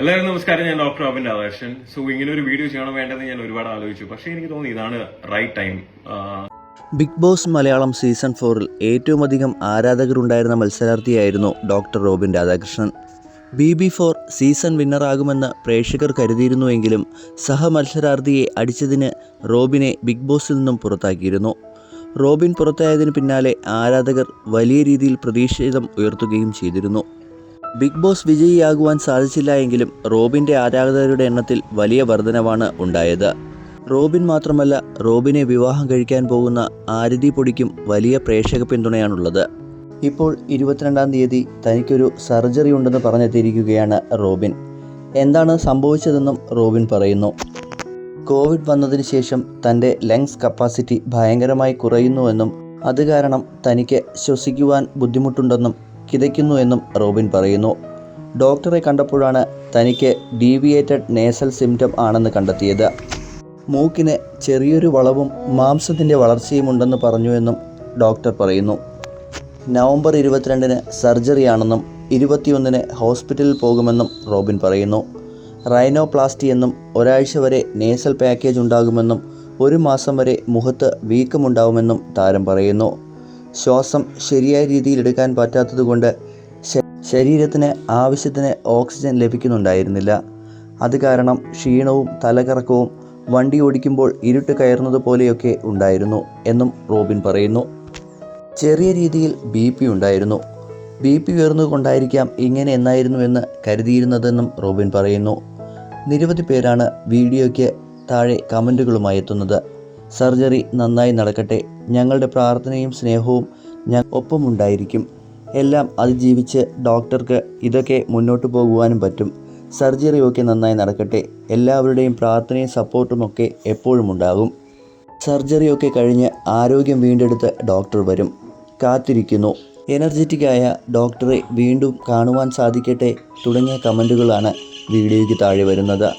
എല്ലാവരും നമസ്കാരം. ഞാൻ ഡോക്ടർ അബിൻ രാധാകൃഷ്ണൻ. സോ ഇങ്ങനെ ഒരു വീഡിയോ ചെയ്യണം വേണ്ടെന്ന് ഞാൻ ഒരുപാട് ആലോചിച്ചു. പക്ഷേ എനിക്ക് തോന്നി ഇതാണ് right time Bigg Boss Malayalam season ഫോറിൽ ഏറ്റവും അധികം ആരാധകരുണ്ടായിരുന്ന മത്സരാർത്ഥിയായിരുന്നു doctor Robin Radhakrishnan. B B four season വിന്നറാകുമെന്ന് പ്രേക്ഷകർ കരുതിയിരുന്നുവെങ്കിലും സഹമത്സരാർത്ഥിയെ അടിച്ചതിന് റോബിനെ ബിഗ് ബോസിൽ നിന്നും പുറത്താക്കിയിരുന്നു. റോബിൻ പുറത്തായതിന് പിന്നാലെ ആരാധകർ വലിയ രീതിയിൽ പ്രതിഷേധം ഉയർത്തുകയും ചെയ്തിരുന്നു. ബിഗ് ബോസ് വിജയിയാകുവാൻ സാധിച്ചില്ല എങ്കിലും റോബിന്റെ ആരാധകരുടെ എണ്ണത്തിൽ വലിയ വർധനവാണ് ഉണ്ടായത്. റോബിൻ മാത്രമല്ല റോബിനെ വിവാഹം കഴിക്കാൻ പോകുന്ന ആരതി പൊടിക്കും വലിയ പ്രേക്ഷക പിന്തുണയാണുള്ളത്. ഇപ്പോൾ ഇരുപത്തിരണ്ടാം തീയതി തനിക്കൊരു സർജറി ഉണ്ടെന്ന് പറഞ്ഞെത്തിയിരിക്കുകയാണ് റോബിൻ. എന്താണ് സംഭവിച്ചതെന്നും റോബിൻ പറയുന്നു. കോവിഡ് വന്നതിന് ശേഷം തന്റെ ലങ്സ് കപ്പാസിറ്റി ഭയങ്കരമായി കുറയുന്നുവെന്നും അത് കാരണം തനിക്ക് ശ്വസിക്കുവാൻ ബുദ്ധിമുട്ടുണ്ടെന്നും കിതയ്ക്കുന്നുവെന്നും റോബിൻ പറയുന്നു. ഡോക്ടറെ കണ്ടപ്പോഴാണ് തനിക്ക് ഡീവിയേറ്റഡ് നേസൽ സിംറ്റം ആണെന്ന് കണ്ടെത്തിയത്. മൂക്കിന് ചെറിയൊരു വളവും മാംസത്തിന്റെ വളർച്ചയും ഉണ്ടെന്ന് പറഞ്ഞുവെന്നും ഡോക്ടർ പറയുന്നു. നവംബർ ഇരുപത്തിരണ്ടിന് സർജറിയാണെന്നും ഇരുപത്തിയൊന്നിന് ഹോസ്പിറ്റലിൽ പോകുമെന്നും റോബിൻ പറയുന്നു. റൈനോപ്ലാസ്റ്റി എന്നും ഒരാഴ്ച വരെ നേസൽ പാക്കേജ് ഉണ്ടാകുമെന്നും ഒരു മാസം വരെ മുഖത്ത് വീക്കമുണ്ടാവുമെന്നും താരം പറയുന്നു. ശ്വാസം ശരിയായ രീതിയിൽ എടുക്കാൻ പറ്റാത്തതുകൊണ്ട് ശരീരത്തിന് ആവശ്യത്തിന് ഓക്സിജൻ ലഭിക്കുന്നുണ്ടായിരുന്നില്ല. അത് കാരണം ക്ഷീണവും തലകറക്കവും വണ്ടി ഓടിക്കുമ്പോൾ ഇരുട്ട് കയറുന്നത് പോലെയൊക്കെ ഉണ്ടായിരുന്നു എന്നും റോബിൻ പറയുന്നു. ചെറിയ രീതിയിൽ ബി പി ഉണ്ടായിരുന്നു. ബി പി ഉയർന്നുകൊണ്ടായിരിക്കാം ഇങ്ങനെ എന്നായിരുന്നുവെന്ന് കരുതിയിരുന്നതെന്നും റോബിൻ പറയുന്നു. നിരവധി പേരാണ് വീഡിയോയ്ക്ക് താഴെ കമന്റുകളുമായി എത്തുന്നത്. സർജറി നന്നായി നടക്കട്ടെ. ഞങ്ങളുടെ പ്രാർത്ഥനയും സ്നേഹവും ഞാൻ ഒപ്പമുണ്ടായിരിക്കും. എല്ലാം അതിജീവിച്ച് ഡോക്ടർക്ക് ഇതൊക്കെ മുന്നോട്ട് പോകുവാനും പറ്റും. സർജറി ഒക്കെ നന്നായി നടക്കട്ടെ. എല്ലാവരുടെയും പ്രാർത്ഥനയും സപ്പോർട്ടുമൊക്കെ എപ്പോഴും ഉണ്ടാകും. സർജറിയൊക്കെ കഴിഞ്ഞ് ആരോഗ്യം വീണ്ടെടുത്ത് ഡോക്ടർ വരും. കാത്തിരിക്കുന്നു. എനർജറ്റിക്കായ ഡോക്ടറെ വീണ്ടും കാണുവാൻ സാധിക്കട്ടെ തുടങ്ങിയ കമന്റുകളാണ് വീഡിയോയ്ക്ക് താഴെ വരുന്നത്.